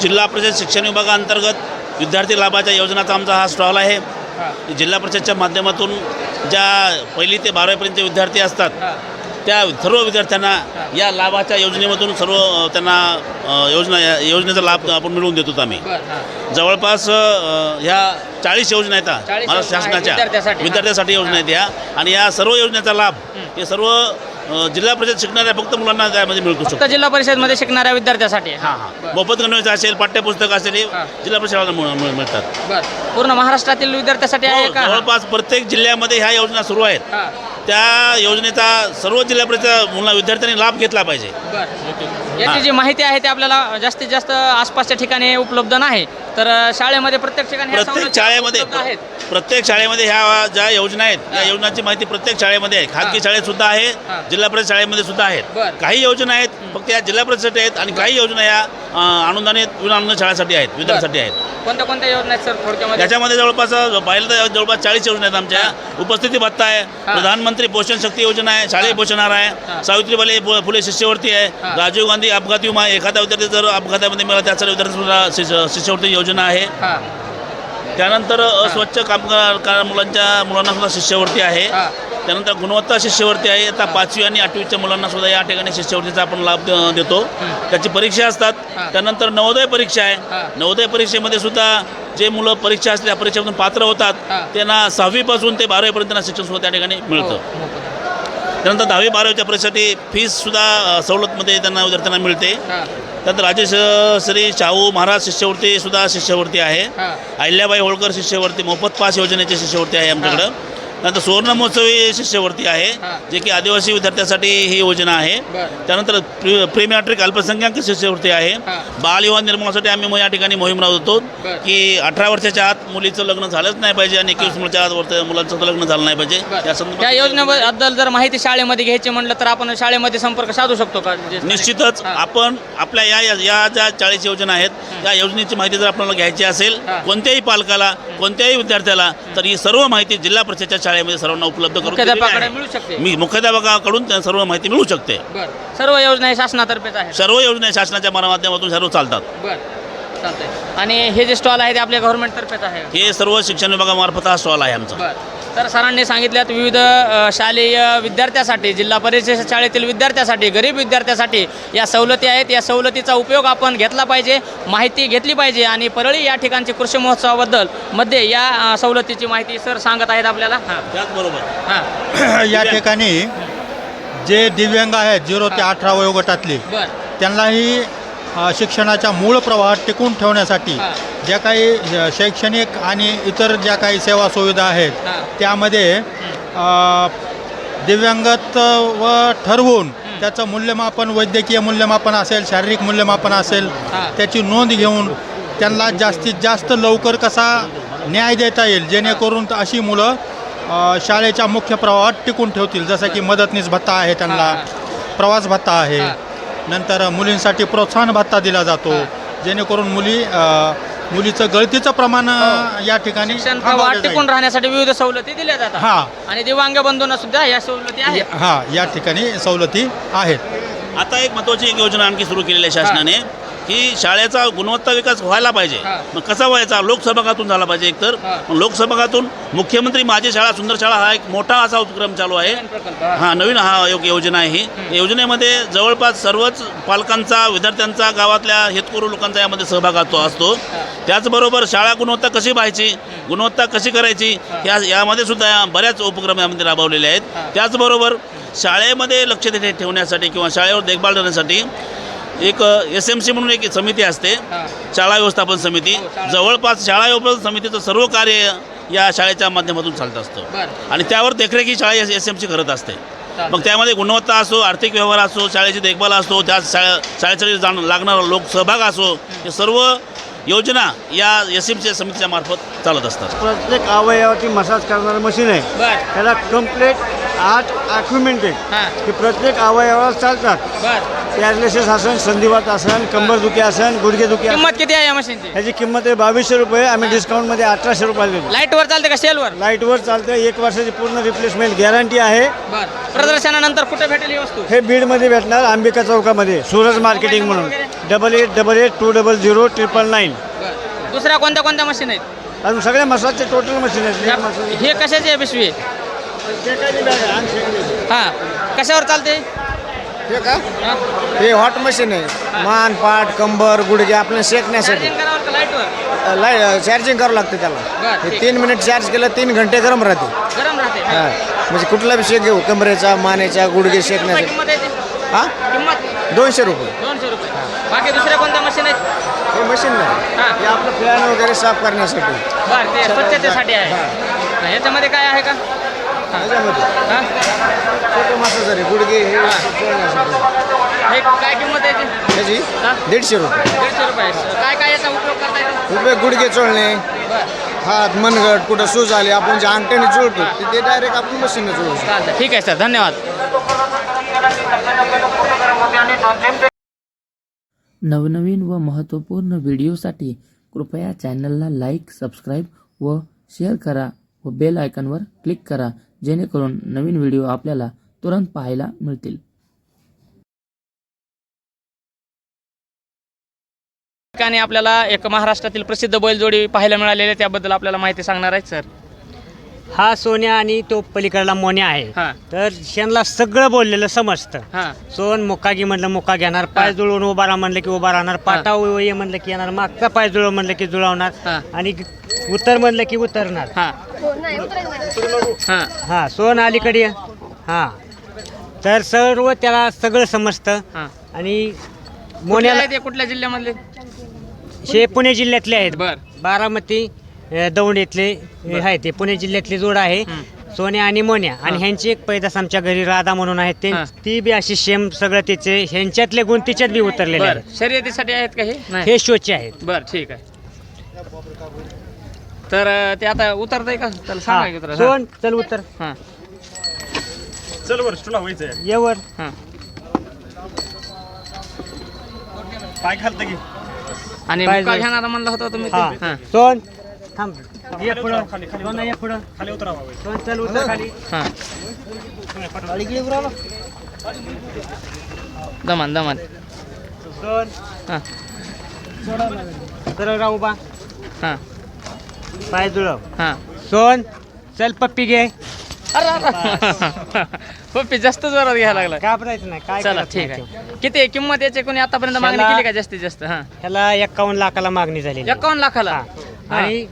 जिल्हा परिषद शिक्षण विभागाअंतर्गत विद्यार्थी लाभाच्या योजनाचा आमचा हा स्टॉल आहे. जिल्हा परिषदच्या माध्यमातून ज्या पहिली ते बारावीपर्यंतचे विद्यार्थी असतात त्या सर्व विद्यार्थ्यांना या लाभाच्या योजनेमधून सर्व त्यांना योजना या योजनेचा लाभ आपण मिळवून देतो आम्ही. जवळपास ह्या चाळीस योजना आहेत 40 महाराष्ट्र शासनाच्या. विद्यार्थ्यासाठी. योजना आहेत ह्या. आणि या सर्व योजनेचा लाभ हे सर्व जिल्हा परिषद शिकणाऱ्या फक्त मुलांना त्यामध्ये मिळतो फक्त जिल्हा परिषदमध्ये शिकणाऱ्या विद्यार्थ्यासाठी हां हां. मोफत गणवेश असेल पाठ्यपुस्तक असेल हे हां. जिल्हा परिषदेला मिळ- मिळ- मिळतात. बर. पूर्ण महाराष्ट्रातील विद्यार्थ्यासाठी आहे हो, का? जवळपास प्रत्येक जिल्ह्यामध्ये ह्या योजना सुरू आहेत. हां. त्या योजनेचा सर्व जिल्हा परिषद मुला विद्यार्थ्यांनी लाभ घेतला पाहिजे. बर. याची जी माहिती आहे ती आपल्याला जास्तीत जास्त आसपासच्या ठिकाणी उपलब्ध नाही. तर शाळेमध्ये प्रत्येक ठिकाणी ह्या प्रत्येक सवलती शाळेमध्ये उपलब्ध आहेत. प्रत्येक शाळेमध्ये ह्या ज्या योजना आहेत या. योजनांची माहिती प्रत्येक शाळेमध्ये आहे. खाजगी. शाळेत सुद्धा आहे हां. जिल्हा परिषद शाळेमध्ये सुद्धा आहेत. काही योजना आहेत फक्त या जिल्हा परिषद आहेत आणि काही योजना या अं, अनुदानित विनाअनुदानित शाळेसाठी आहेत विद्यार्थ्यांसाठी आहेत. कोणत्या कोणत्या योजना आहेत सर थोडक्यामध्ये? त्याच्यामध्ये जवळपास पाहिलं तर जवळपास चाळीस योजना आहेत आमच्या. उपस्थिती भत्ता आहे. प्रधानमंत्री पोषण शक्ती योजना आहे शालेय पोषणाहार हां. आहे. सावित्रीबाई फुले शिष्यवृत्ती आहे. राजीव गांधी अपघात विमा. एखादा विद्यार्थी जर अपघातामध्ये मिळाला त्यासाठी विद्यार्थी सुद्धा शिष्य- शिष्यवृत्ती योजना आहे हां त्यानंतर अस्वच्छ कामगार का- मुलांच्या मुलांना सुद्धा शिष्यवृत्ती आहे हां. त्यानंतर गुणवत्ता शिष्यवृत्ती आहे आता पाचवी आणि आठवीच्या मुलांना सुद्धा या ठिकाणी शिष्यवृत्तीचा आपण लाभ द- देतो त्याची परीक्षा असतात हां. त्यानंतर नवोदय परीक्षा आहे. नवोदय परीक्षेमध्ये सुद्धा जे मुलं परीक्षा असल्या परीक्षेमधून पात्र होतात हां. त्यांना सहावीपासून ते बारावीपर्यंत त्यांना शिक्षण सुद्धा त्या ठिकाणी मिळतं हो, हो. त्यानंतर दहावी बारावीच्या परीक्षेसाठी फीससुद्धा सवलतमध्ये त्यांना विद्यार्थ्यांना मिळते. त्यानंतर राजेश श्री शाहू महाराज शिष्यवृत्ती सुद्धा शिष्यवृत्ती आहे. अहिल्याबाई होळकर शिष्यवृत्ती मोफत पास योजनेची शिष्यवृत्ती आहे आमच्याकडं नंतर सुवर्ण महोत्सवी शिष्यवृत्ती आहे हां. जे की आदिवासी विद्यार्थ्यांसाठी ही योजना आहे. त्यानंतर प्री मॅट्रिक अल्पसंख्याक शिष्यवृत्ती आहे हां. बालविवाह निर्मूलनासाठी आम्ही मग या ठिकाणी मोहीम राबवतो बरं. की अठरा वर्षाच्या आत मुलीचं लग्न झालंच नाही पाहिजे आणि एकवीस वर्षाच्या आत वर्ष मुलांचं लग्न झालं नाही पाहिजे या त्या संदर्भात योजनेबद्दल जर माहिती शाळेमध्ये घ्यायची म्हणलं तर आपण शाळेमध्ये संपर्क साधू शकतो का जे- निश्चितच हां. आपण आपल्या या या- ज्या चाळीस योजना आहेत या योजनेची माहिती जर आपल्याला घ्यायची असेल हां. कोणत्याही पालकाला कोणत्याही विद्यार्थ्याला तर ही सर्व माहिती जिल्हा परिषदच्या शाळेमध्ये सर्वांना उपलब्ध करून दिलेली मुख्याध्यापकाकडे आहे. मिळू शकते. मी मुख्याध्यापकाकडून सर्व माहिती मिळू शकते. बर. सर्व योजना हे शासनातर्फेच आहेत. सर्व योजना शासनाच्या माध्यमातून सर्व चालतात. बर. चालतंय आणि हे जे स्टॉल आहे ते आपल्या गव्हर्नमेंटतर्फेच आहे. हे सर्व शिक्षण विभागामार्फत हा स्टॉल आहे आमचा. बर. तर सरांनी सांगितल्यात विविध अ, शालेय विद्यार्थ्यासाठी जिल्हा परिषद शाळेतील विद्यार्थ्यासाठी गरीब विद्यार्थ्यासाठी या सवलती आहेत. या सवलतीचा उपयोग आपण घेतला पाहिजे माहिती घेतली पाहिजे आणि परळी या ठिकाणची कृषी महोत्सवाबद्दलमध्ये या अ, सवलतीची माहिती सर सांगत आहेत आपल्याला. हां. त्याचबरोबर हां. या ठिकाणी जे दिव्यांग आहेत झिरो ते अठरा वयोगटातले बर. त्यांनाही शिक्षणाच्या मूळ प्रवाहात टिकून ठेवण्यासाठी. ज्या काही शैक्षणिक आणि इतर ज्या काही सेवा सुविधा आहेत. त्यामध्ये दिव्यांगत्व व ठरवून त्याचं मूल्यमापन वैद्यकीय मूल्यमापन असेल शारीरिक मूल्यमापन असेल. त्याची नोंद घेऊन त्यांना जास्तीत जास्त लवकर कसा न्याय देता येईल जेणेकरून अशी मुलं शाळेच्या मुख्य प्रवाहात टिकून ठेवतील जसं की मदतनीस भत्ता आहे त्यांना प्रवास भत्ता आहे. नंतर मुलींसाठी प्रोत्साहन भत्ता दिला जातो. हां. जेणेकरून मुली मुलीचं गळतीचं प्रमाण अ, या ठिकाणी. टिकून राहण्यासाठी विविध सवलती दिल्या जातात. हां. आणि दिव्यांग बंधूंना सुद्धा या सवलती आहेत. हा या ठिकाणी सवलती आहेत. आता एक महत्त्वाची एक योजना आणखी सुरू केलेली आहे शासनाने. की शाळेचा गुणवत्ता विकास व्हायला पाहिजे. मग कसा व्हायचा? लोकसहभागातून झाला पाहिजे एकतर. मग लोकसहभागातून मुख्यमंत्री माझी शाळा सुंदर शाळा हा एक मोठा असा उपक्रम चालू आहे. हा. नवीन हा योजना आहे ही. योजनेमध्ये जवळपास सर्वच पालकांचा विद्यार्थ्यांचा गावातल्या हेतकरू लोकांचा यामध्ये सहभाग असतो असतो. त्याचबरोबर शाळा गुणवत्ता कशी पाहायची? गुणवत्ता कशी करायची? या यामध्ये सुद्धा बऱ्याच उपक्रम यामध्ये राबवलेले आहेत. त्याचबरोबर शाळेमध्ये लक्ष ठेवण्यासाठी किंवा शाळेवर देखभाल ठेवण्यासाठी एक एस एम सी म्हणून एक समिती असते. शाळा व्यवस्थापन समिती. हो, जवळपास शाळा व्यवस्थापन समितीचं सर्व कार्य या शाळेच्या माध्यमातून चालत असतं. आणि त्यावर देखरेख ही शाळा एस एम सी करत असते. मग त्यामध्ये गुणवत्ता असो आर्थिक व्यवहार असो शाळेची देखभाल असो त्या शाळा शाळेसाठी जाण लागणारा लोकसहभाग असो हे सर्व योजना या एस एम सी समितीच्या मार्फत चालत असतात. प्रत्येक अवयवाची मसाज करणारं मशीन आहे. त्याला कंप्लीट आहे. हां. की प्रत्येक अवयवाला चालतात. बर पॅरालिसिस आसन संधिवात आसन कंबरदुखी आसन गुडघेदुखी आसन किंमत किती आहे या मशीनची ह्याची किंमत आहे बावीसशे रुपये. आम्ही डिस्काउंटमध्ये अठराशे रुपयाला देतो लाईटवर चालते का सेलवर लाईटवर चालतं. एक वर्षाची पूर्ण रिप्लेसमेंट गॅरंटी आहे. बर. प्रदर्शनानंतर कुठे भेटेल ही वस्तू? हे बीडमध्ये भेटणार अंबिका चौकामध्ये. सूरज मार्केटिंग म्हणून. Double eight double eight two double zero triple nine बरं. दुसऱ्या कोणत्या कोणत्या मशीन आहेत? अजून सगळ्या मसाजचे टोटल मशीन आहेत. हे कशाची आहे पिशवी? हां. कशावर चालते? हे का? हां? हॉट मशीन आहे. मान पाठ कंबर गुडघे आपल्याला शेकण्यासाठी. लाइट चार्जिंग करावं लागतं त्याला. हे. तीन मिनिट चार्ज केलं तीन घंटे गरम राहते. गरम राहते. हा. म्हणजे कुठला बी शेक घेऊ कमरेचा मानेचा गुडघे त्याची? हा? किंमत? दोनशे रुपये. दोनशे रुपये. बाकी दुसऱ्या कोणत्या मशीन आहेत? हे मशीन नाही. हां. हे आपलं फॅन वगैरे साफ करण्यासाठी. बरं ते स्वच्छतेसाठी आहे. हां, याच्यामध्ये काय आहे का? त्याच्यामध्ये हाँ छोटे मासा जरी हे हे काय किंमत आहे त्याची दीडशे रुपये. दीडशे रुपये. काय काय याचा उपयोग करता येतो रुपये गुडघे चोळणे बरं हात मनगट कुठं सूज आले आपण जे अंगठ्याने चोळतो ते- ते डायरेक्ट आपण मशीनने चोळू शकतो. चालतं ठीक आहे सर. धन्यवाद. नवनवीन व महत्त्वपूर्ण व्हिडिओसाठी कृपया चॅनलला लाईक सबस्क्राईब व शेअर करा व बेल आयकॉनवर क्लिक करा. जेणेकरून नवीन व्हिडिओ आपल्याला तुरंत पाहायला मिळतील. ठिकाणी आपल्याला एक महाराष्ट्रातील प्रसिद्ध बैलजोडी पाहायला मिळालेली त्याबद्दल आपल्याला माहिती सांगणार आहेत सर. हा सोन्या आणि तो पलीकडला मोन्या आहे. हां. तर शेणला सगळं बोललेलं समजतं. हां. सोन मुक्कागी म्हणलं मुक्का घेणार पाय जुळवून उभा राहा म्हणलं की उभा राहणार पाटा ये म्हणलं की येणार मागचा पाय जुळव म्हणलं की जुळवणार. आणि उतर म्हणलं की उतरणार. हां. हां. हा. सोन अलीकडे. हा. तर सर्व त्याला सगळं समजतं. हां. आणि मोन्याला आहेत कुठल्या जिल्ह्यामधले? हे पुणे जिल्ह्यातले आहेत. बर. बारामती अ, दौंड इथले हे आहे ते. पुणे जिल्ह्यातली जोड आहे. हं. सोन्या आणि मोन्या. आणि हां. ह्यांची एक पैदास आमच्या घरी राधा म्हणून आहेत ते हां. ती बी अशी सेम सगळं तिचे ह्यांच्यातले गुण तिच्यात बी उतरलेले बर. आहेत. शर्यतीसाठी आहेत का हे? नाही. हे शोचे आहेत. बर ठीक आहे. तर अं, ते आता उतरतंय का? त्याला सांगा की हां. सोन चल उतर. हां. ये वर. हां. आणि पाय मुका जर- घेणारा म्हणला होता तुम्ही ते? हा हां. सोन थांब. ये पुढं. ये पुढं. सोन चल उतर खाली. हां. दमान दमान. सोन हां. सरळ राहू बा. हां. पाय जुळव. हां. सोन चल पप्पी घे. अरे पप्पी जास्त जोरात घ्यायला लागला. घाबरायचं नाही. काय चला करत ठीक नाही आहे किती आहे? किंमत याची कोणी आतापर्यंत मागणी त्याला- केली का जास्तीत जास्त? हां. ह्याला एक्कावन्न लाखाला मागणी आहे. एकावन्न लाखाला? हा. आणि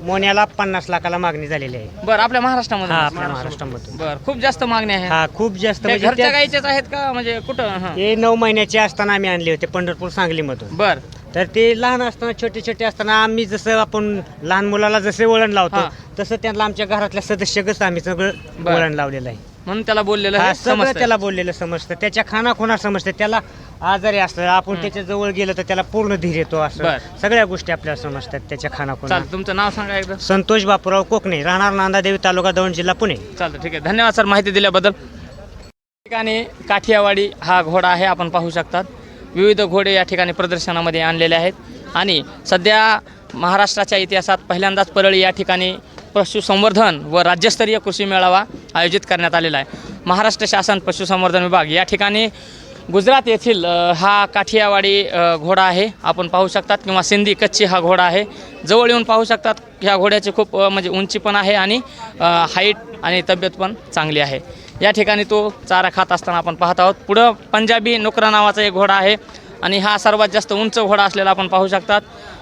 मोन्याला पन्नास लाखाला मागणी झालेली आहे. बरं आपल्या महाराष्ट्रामध्ये हा आपल्या महाराष्ट्रामधून. बरं खूप जास्त मागणी आहे. हा खूप जास्त त्या म्हणजे घरच्या त्या- गाईचेच आहेत का? म्हणजे कुठं? हां. हे नऊ महिन्याचे असताना आम्ही आणले होते पंढरपूर सांगलीमधून. बर. तर ते लहान असताना छोटे छोटे असताना आम्ही जसं आपण लहान मुलाला जसे वळण लावतो हा. तसं त्यांना आमच्या घरातल्या सदस्यगच आम्ही सगळं बरं. वळण लावलेलं आहे. म्हणून त्याला बोललेलं हा हे सगळं समजतंय. त्याला बोललेलं समजतं. त्याच्या खाना खुणा समजतं. त्याला आजारी असतं आपण त्याच्याजवळ गेलं तर त्याला पूर्ण धीर येतो असं. बरं. सगळ्या गोष्टी आपल्याला समजतात त्याच्या खाना. चालतं. तुमचं नाव सांगा एकदा. संतोष बापूराव कोकणे राहणार नांदादेवी तालुका दौंड जिल्हा पुणे. चालतं ठीक आहे. धन्यवाद सर माहिती दिल्याबद्दल. ठिकाणी काठियावाडी हा घोडा आहे आपण पाहू शकतात. विविध घोडे या ठिकाणी प्रदर्शनामध्ये आणलेले आहेत. आणि सध्या महाराष्ट्राच्या इतिहासात पहिल्यांदाच परळी या ठिकाणी पशुसंवर्धन व राज्यस्तरीय कृषी मेळावा आयोजित करण्यात आलेला आहे. महाराष्ट्र शासन पशुसंवर्धन विभाग या ठिकाणी गुजरात येथील हा काठियावाडी घोडा आहे. आपण पाहू शकतात किंवा सिंधी कच्ची हा घोडा आहे. जवळ येऊन पाहू शकतात ह्या घोड्याची खूप म्हणजे उंची पण आहे आणि हाईट आणि तब्येत पण चांगली आहे. या ठिकाणी तो चारा खात असताना आपण पाहत आहोत. पुढं पंजाबी नोकरा नावाचा एक घोडा आहे आणि हा सर्वात जास्त उंच घोडा असलेला आपण पाहू शकतात.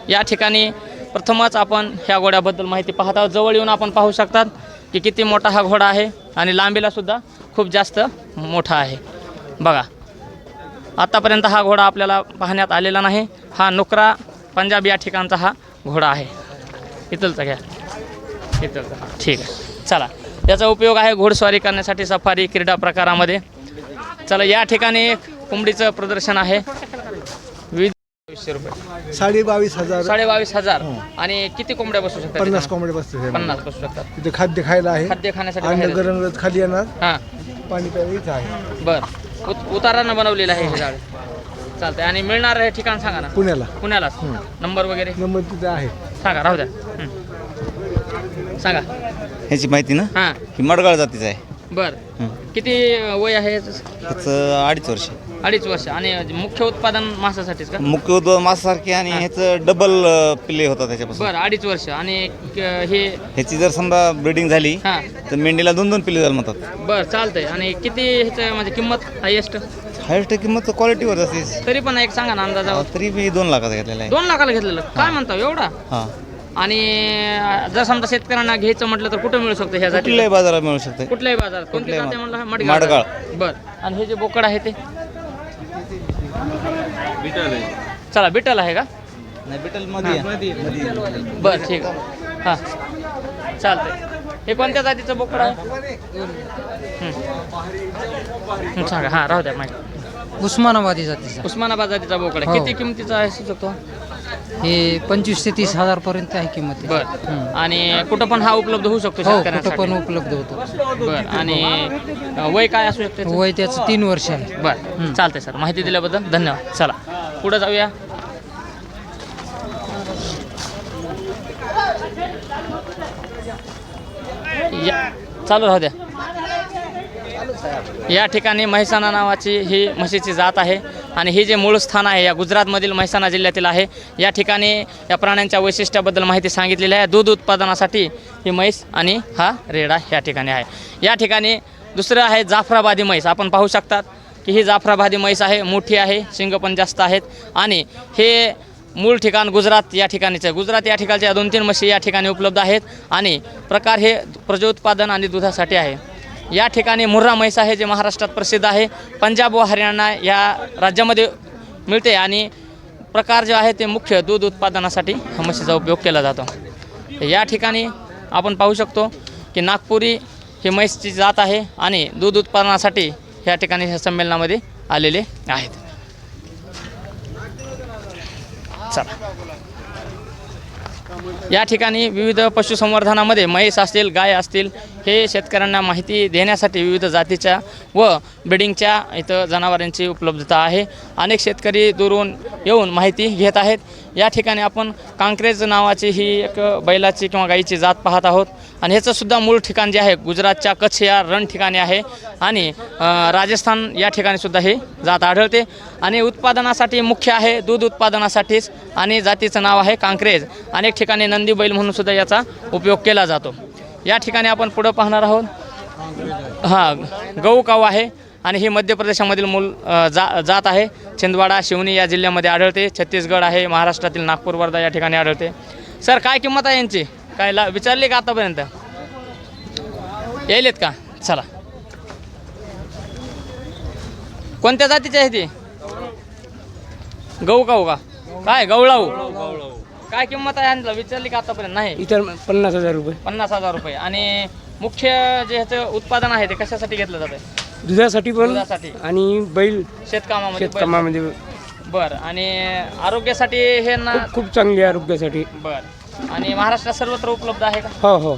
या ठिकाणी प्रथमच आपण ह्या घोड्याबद्दल माहिती पाहत आहोत. जवळ येऊन आपण पाहू शकतात की किती मोठा हा घोडा आहे आणि लांबीलासुद्धा खूप जास्त मोठा आहे. बघा आत्तापर्यंत हा घोडा आपल्याला पाहण्यात आलेला नाही. हा नुकरा पंजाब या ठिकाणचा हा घोडा आहे. इथलचा घ्या. इथलचा हा. ठीक आहे. चला याचा उपयोग आहे घोडस्वारी करण्यासाठी सफारी क्रीडा प्रकारामध्ये. चला या ठिकाणी एक कोंबडीचं प्रदर्शन आहे. वीसशे रुपये. साडे बावीस हजार. साडे बावीस हजार आणि किती कोंबड्या बसू शकतात पन्नास तिथं? कोंबडे बसते पन्नास बसू शकतात. तिथे खाद्य खायला आहे. खाद्य खाण्यासाठी अन्न बाहेर गरम रस खाली येणार. हां. पाणी प्यायला इथं आहे. बर. उत उतारानं बनवलेलं आहे हे झाड. चालतंय. आणि मिळणार हे ठिकाण सांगा ना. पुण्याला. पुण्यालाच नंबर वगैरे? नंबर तिथे आहे. सांगा राहू द्या. हं. सांगा. ह्याची माहिती ना? हां. ही मडगाळ जातीचं आहे. बर. किती वय आहे याचं? ह्याचं अडीच वर्ष. अडीच वर्ष. आणि मुख्य उत्पादन मासासाठीच का? मुख्य उद्योग मासासारखे आणि ह्याचं डबल पिल्ले होतात त्याच्यापासून. बरं अडीच वर्ष. आणि क- हे ह्याची जर समजा ब्रिडिंग झाली हां. तर मेंढीला दोन दोन पिल्ले जन्मतात बरं चालतंय. आणि किती ह्याचं म्हणजे किंमत हायेस्ट हायस्ट किंमत क्वालिटीवर असते तरी पण एक सांगा ना अंदाजावर. तरी मी दोन लाखाचा घेतलेला आहे. दोन लाखाला घेतलेलं? काय म्हणता एवढा? हां. आणि जर समजा शेतकऱ्यांना घ्यायचं म्हटलं तर कुठं मिळू शकतं ह्या जाती कुठल्याही बाजारात मिळू शकते. कुठल्याही बाजारात. कोणती कुठल्याही जाती म्हणलं? माड- मडगाळ माडगाळ. बर. आणि हे जे बोकड आहे ते? चला बिटल आहे का? नाही बिटलमध्ये बर ठीक आहे. हां. चालतंय. हे कोणत्या जातीचं बोकड आहे? हं. हं, सांगा हां राहू द्या माहिती. उस्मानाबादी जातीचा. उस्मानाबाद जातीचा बोकड आहे. हो. किती किमतीचा आहे शकतो हे पंचवीस ते तीस हजार पर्यंत आहे किंमत बर. आणि कुठं पण हा उपलब्ध होऊ शकतो हो कुठं पण उपलब्ध होतो. बर आणि वय काय असू शकते वय त्याचं तीन वर्ष आहे. बर चालतंय सर. माहिती दिल्याबद्दल धन्यवाद. चला पुढे जाऊया. या चालू राहू द्या. या ठिकाणी म्हैसाणा नावाची ही म्हशीची जात आहे. आणि हे जे मूळ स्थान आहे या गुजरातमधील म्हैसाणा जिल्ह्यातील आहे या ठिकाणी या प्राण्यांच्या वैशिष्ट्याबद्दल माहिती सांगितलेली आहे. दूध उत्पादनासाठी ही म्हैस आणि हा रेडा या ठिकाणी आहे. या ठिकाणी दुसरं आहे जाफराबादी म्हैस. आपण पाहू शकतात की ही जाफराबादी म्हैस आहे मोठी आहे शिंग पण जास्त आहेत आणि हे मूळ ठिकाण गुजरात या ठिकाणीचं आहे. गुजरात या ठिकाणच्या दोन तीन म्हशी या ठिकाणी उपलब्ध आहेत आणि प्रकार हे प्रजोत्पादन आणि दुधासाठी आहे. या ठिकाणी मुर्रा म्हैस आहे जे महाराष्ट्रात प्रसिद्ध आहे. पंजाब व हरियाणा या राज्यामध्ये मिळते आणि प्रकार जे आहे ते मुख्य दूध उत्पादनासाठी ह्या म्हशीचा उपयोग केला जातो. या ठिकाणी आपण पाहू शकतो की नागपुरी ही म्हैसची जात आहे आणि दूध उत्पादनासाठी या ठिकाणी ह्या संमेलनामध्ये आलेले आहेत. चला. या ठिकाणी विविध पशुसंवर्धनामध्ये म्हैस असतील गाय असतील हे शेतकऱ्यांना माहिती देण्यासाठी विविध जातीच्या व ब्रिडिंगच्या इथं जनावरांची उपलब्धता आहे. अनेक शेतकरी दुरून येऊन माहिती घेत आहेत. या ठिकाणी आपण कांक्रेज नावाची ही एक बैलाची किंवा गाईची जात पाहत आहोत. आणि ह्याचंसुद्धा मूळ ठिकाण जे आहे गुजरातच्या कच्छ या रण ठिकाणी आहे. आणि राजस्थान या ठिकाणीसुद्धा ही जात आढळते. आणि उत्पादनासाठी मुख्य आहे दूध उत्पादनासाठीच. आणि जातीचं नाव आहे कांक्रेज. अनेक ठिकाणी नंदी बैल म्हणूनसुद्धा याचा उपयोग केला जातो. या ठिकाणी आपण पुढं पाहणार आहोत. हां गहू काऊ आहे आणि ही मध्य प्रदेशामधील मूल जा जात आहे. छिंदवाडा शिवनी या जिल्ह्यामध्ये आढळते. छत्तीसगड आहे महाराष्ट्रातील नागपूर वर्धा या ठिकाणी आढळते. सर काय किंमत आहे यांची? काय ला विचारली का आतापर्यंत? येईलेत का? चला. कोणत्या जातीची आहे ती? गहू काऊ का? काय गवळाऊ? काय किंमत आहे यांना विचारली का आतापर्यंत? नाही. इतर पन्नास हजार रुपये. पन्नास हजार रुपये. आणि मुख्य जे ह्याचं उत्पादन आहे ते कशासाठी घेतलं जातं दुधासाठी पण दुधासाठी. आणि बैल शेतकामामध्ये शेतकामामध्ये. बर. आणि आरोग्यासाठी हे ना खूप खूप चांगली आहे आरोग्यासाठी. बर. आणि महाराष्ट्रात सर्वत्र उपलब्ध आहे का? हो हो.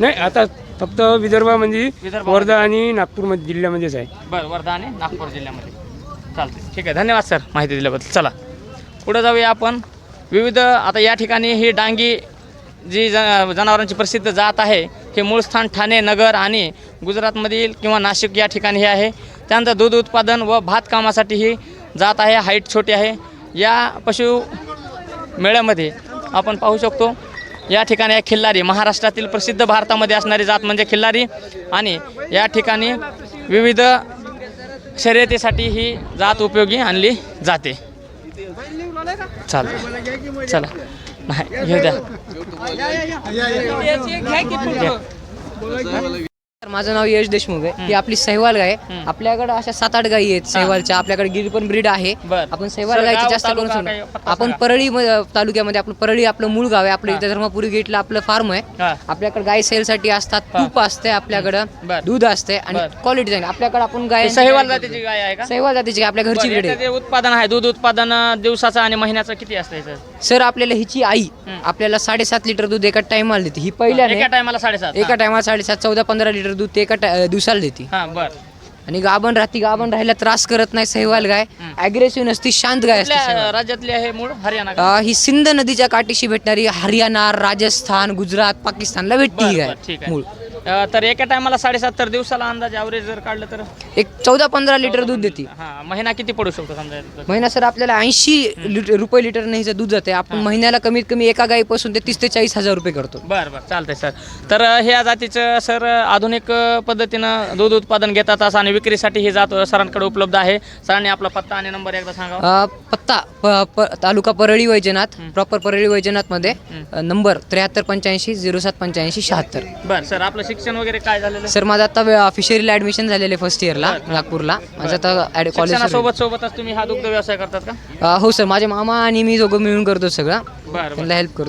नाही आता फक्त विदर्भामध्ये विदर्भामध्ये. वर्धा आणि नागपूर जिल्ह्यामध्येच आहे. बर वर्धा आणि नागपूर जिल्ह्यामध्ये. चालते ठीक आहे. धन्यवाद सर माहिती दिल्याबद्दल. चला. पुढे जाऊया आपण. विविध आता या ठिकाणी ही डांगी जी ज जनावरांची प्रसिद्ध जात आहे हे मूळ स्थान ठाणे नगर आणि गुजरातमधील किंवा नाशिक या ठिकाणी हे आहे. त्यानंतर दूध उत्पादन व भात कामासाठी ही जात आहे हाईट छोटी आहे. या पशु मेळ्यामध्ये आपण पाहू शकतो या ठिकाणी आहे खिल्लारी महाराष्ट्रातील प्रसिद्ध भारतामध्ये असणारी जात म्हणजे खिल्लारी आणि या ठिकाणी विविध शर्यतीसाठी ही जात उपयोगी आणली जाते. चालतं चला. नाही घेऊ द्या. तर माझं नाव यश देशमुख आहे ही आपली सहवाल गाय आहे. आपल्याकडे अशा सात आठ गायी आहेत सहवालच्या आपल्याकडे गिरी पण ब्रीड आहे बर. आपण सहवाल सर, गायची गाव, जास्त करून तालुका सोडू. काय? पत्ता आपण सांगा. परळी म- तालुक्यामध्ये आपलं परळी आपलं मूळ गाव आहे आपलं इथे धर्मपुरी गेटला आपलं फार्म आहे हा. आपल्याकडे गाय सेलसाठी असतात. तूप असते आपल्याकडं बर. दूध असते आणि बर. क्वालिटी चांगली आपल्याकडे आपण गाय सहीवाल जातीची गाय आहे का सहवाल जातीची आपल्या घरची बरं, ब्रीड याचं आहे जे उत्पादन आहे दूध उत्पादन अं, दिवसाचं आणि महिन्याचं किती असतं याचं सर आपल्याला हिची आई. आपल्याला साडेसात लिटर दूध एका टाइमाला देते. ही पहिल्याने एका टायमाला साडेसात एका टायमाला साडेसात चौदा पंधरा लिटर दूध ते एका टा- दिवसाला देते. हां बर. आणि गाभण राहती गाभण राहायला त्रास करत नाही सहीवाल गाय. अग्रेसिव्ह नसती शांत गाय असते. राज्यातली आहे मूळ? हरियाणा का? अ, ही सिंध नदीच्या काठीशी भेटणारी हरियाणा राजस्थान गुजरात पाकिस्तानला भेटती ही बरं, गाय बरं, ठीक आहे. मूळ. अ, तर एका टायमाला साडेसत्तर दिवसाला अंदाज ॲव्हरेज जर काढलं तर? एक चौदा पंधरा लिटर दूध देते. हा महिना किती पडू शकतो समजा? याचं? महिना सर आपल्याला ऐंशी लिटर रुपये लिटर हिचं दूध जाते. आपण महिन्याला कमीत कमी एका गायीपासून ते तीस ते चाळीस हजार रुपये करतो. बरं बरं चालतंय सर. तर अ, ह्या जातीचं सर आधुनिक अ, पद्धतीनं दूध उत्पादन घेतात असं आणि विक्रीसाठी ही जात सरांकडे उपलब्ध आहे. सरांनी आपला पत्ता आणि नंबर एकदा सांगा. अ, पत्ता प- प- तालुका परळी वैजनाथ प्रॉपर परळी वैजनाथमध्ये अ, नंबर त्र्याहत्तर पंच्याऐंशी झिरो सात पंच्याऐंशी शहात्तर. बरं सर आपलं शिक्षण वगैरे काय झालेलं? आहे? सर माझं आता फिशरीला ऍडमिशन झालेलं आहे फर्स्ट इयरला नागपूरला. माझं आता कॉलेज शिक्षणासोबत सोबतच तुम्ही हा दुग्ध व्यवसाय करतात का? हो सर. माझे मामा आणि मी दोघं मिळून करतो सगळं. बरं बरं. त्यांना हेल्प करतो.